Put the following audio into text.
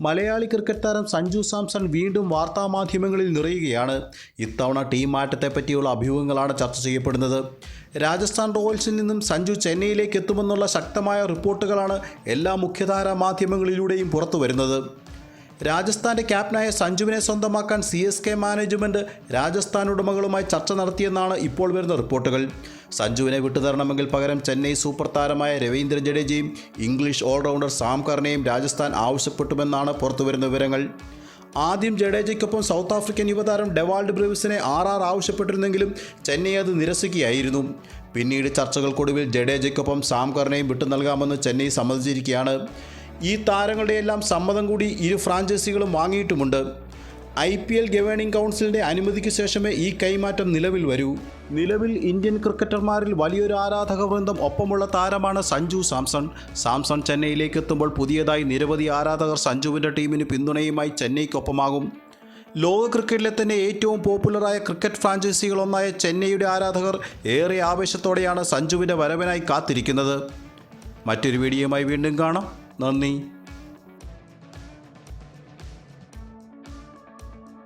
Malayali cricket താരം സഞ്ജു സാംസൺ വീണ്ടും വാർത്താമാധ്യമങ്ങളിൽ നിറയുകയാണ്. ഇത്തവണ ടീം മാറ്റത്തെ പറ്റിയുള്ള അഭ്യൂഹങ്ങളാണ് ചർച്ച ചെയ്യപ്പെടുന്നത്. രാജസ്ഥാൻ റോയൽസിൽ നിന്നും സഞ്ജു ചെന്നൈയിലേക്ക് എത്തുമെന്നുള്ള ശക്തമായ റിപ്പോർട്ടുകളാണ് എല്ലാ മുഖ്യധാരാ മാധ്യമങ്ങളിലൂടെയും പുറത്തു വരുന്നത് രാജസ്ഥാന്റെ ക്യാപ്റ്റനായ സഞ്ജുവിനെ സ്വന്തമാക്കാൻ C S K management Rajasthan ഉടമകളുമായി ചർച്ച നടത്തിയെന്നാണ് ഇപ്പോൾ വരുന്ന റിപ്പോർട്ടുകൾ. സഞ്ജുവിനെ വിട്ടുതരണമെങ്കിൽ പകരം ചെന്നൈ സൂപ്പർ താരമായ രവീന്ദ്ര ജഡേജയും ഇംഗ്ലീഷ് ഓൾറൗണ്ടർ സാം കർണയും രാജസ്ഥാൻ ആവശ്യപ്പെട്ടുമെന്നാണ് പുറത്തുവരുന്ന വിവരങ്ങൾ. ആദ്യം ജഡേജയ്ക്കൊപ്പം സൗത്ത് ആഫ്രിക്കൻ യുവതാരം ഡെവാൾഡ് ബ്രൂവിസിനെ ആർ ആർ ആവശ്യപ്പെട്ടിരുന്നെങ്കിലും ചെന്നൈ അത് നിരസിക്കുകയായിരുന്നു. പിന്നീട് ചർച്ചകൾക്കൊടുവിൽ ജഡേജയ്ക്കൊപ്പം സാം കർണയും വിട്ടു നൽകാമെന്ന് ചെന്നൈ സമ്മതിച്ചിരിക്കുകയാണ്. ഈ താരങ്ങളുടെയെല്ലാം സമ്മതം കൂടി ഇരു ഫ്രാഞ്ചൈസികളും വാങ്ങിയിട്ടുമുണ്ട്. ഐ പി എൽ ഗവേണിംഗ് കൗൺസിലിന്റെ അനുമതിക്ക് ശേഷമേ ഈ കൈമാറ്റം നിലവിൽ വരൂ. നിലവിൽ ഇന്ത്യൻ ക്രിക്കറ്റർമാരിൽ വലിയൊരു ആരാധക വൃന്ദം ഒപ്പമുള്ള താരമാണ് സഞ്ജു സാംസൺ. സാംസൺ ചെന്നൈയിലേക്ക് എത്തുമ്പോൾ പുതിയതായി നിരവധി ആരാധകർ സഞ്ജുവിന്റെ ടീമിന് പിന്തുണയുമായി ചെന്നൈക്കൊപ്പമാകും. ലോക ക്രിക്കറ്റിലെ തന്നെ ഏറ്റവും പോപ്പുലറായ ക്രിക്കറ്റ് ഫ്രാഞ്ചൈസികളൊന്നായ ചെന്നൈയുടെ ആരാധകർ ഏറെ ആവേശത്തോടെയാണ് സഞ്ജുവിന്റെ വരവിനായി കാത്തിരിക്കുന്നത്. മറ്റൊരു വീഡിയോയുമായി വീണ്ടും കാണാം. നന്ദി.